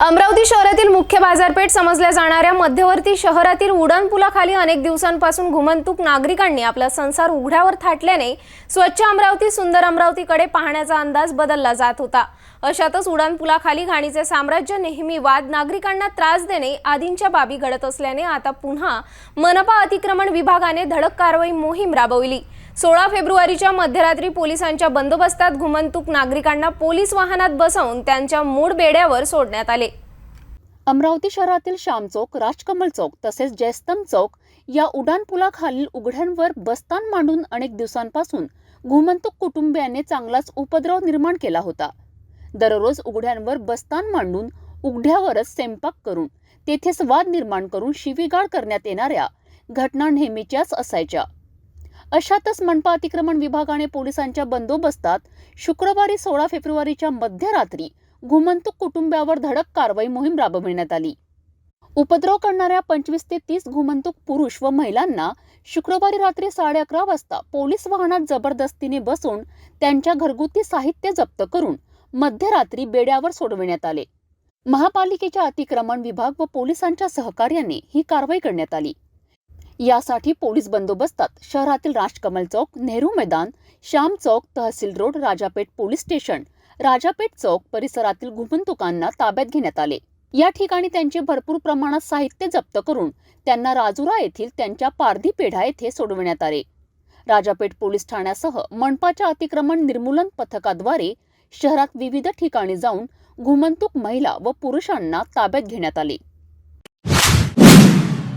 अमरावती शहरातील मुख्य बाजारपेठ समजल्या जाणाऱ्या मध्यवर्ती शहरातील उड्डाणपुलाखाली अनेक दिवसांपासून घुमंतूक नागरिकांनी आपला संसार उघड्यावर थाटल्याने स्वच्छ अमरावती सुंदर अमरावतीकडे पाहण्याचा अंदाज बदलला जात होता. अशातच उड्डाणपुलाखाली घाणीचे साम्राज्य नेहमी वाद नागरिकांना त्रास देणे आदींच्या बाबी घडत असल्याने आता पुन्हा मनपा अतिक्रमण विभागाने धडक कारवाई मोहीम राबवली. सोळा फेब्रुवारीच्या मध्यरात्री पोलिसांच्या बंदोबस्तात घुमंतूक नागरिकांना पोलीस वाहनात बसवून त्यांच्या मूळ बेड्यावर सोडण्यात आले. अमरावती शहरातील श्याम चौक राजकमल चौक तसेच जयस्तम चौक या उड्डाणपुलाखालील उघड्यांवर बस्तान मांडून अनेक दिवसांपासून घुमंतूक कुटुंबियांनी चांगलाच उपद्रव निर्माण केला होता. दररोज उघड्यांवर बस्तान मांडून उघड्यावरच स्वयंपाक करून तेथेच वाद निर्माण करून शिवीगाळ करण्यात येणाऱ्या घटना नेहमीच्याच असायच्या. अशातच मनपा अतिक्रमण विभागाने पोलिसांच्या बंदोबस्तात शुक्रवारी सोळा फेब्रुवारीच्या मध्यरात्री घुमंतूक कुटुंबावर धडक कारवाई मोहीम राबविण्यात आली. उपद्रव करणाऱ्या पंचवीस ते तीस घुमंतूक पुरुष व महिलांना शुक्रवारी रात्री साडे अकरा वाजता पोलीस वाहनात जबरदस्तीने बसून त्यांच्या घरगुती साहित्य जप्त करून मध्यरात्री बेड्यावर सोडविण्यात आले. महापालिकेच्या अतिक्रमण विभाग व पोलिसांच्या सहकार्याने ही कारवाई करण्यात आली. यासाठी पोलीस बंदोबस्तात शहरातील राजकमल चौक नेहरू मैदान श्याम चौक तहसील road Rajapeth police station Rajapeth चौक परिसरातील घुमंतुकांना ताब्यात घेण्यात आले. या ठिकाणी त्यांचे भरपूर प्रमाणात साहित्य जप्त करून त्यांना राजुरा येथील त्यांच्या पारधी पेढा येथे सोडविण्यात आले. राजापेठ पोलीस ठाण्यासह मनपाच्या अतिक्रमण निर्मूलन पथकाद्वारे शहरात विविध ठिकाणी जाऊन घुमंतूक महिला व पुरुषांना ताब्यात घेण्यात आले.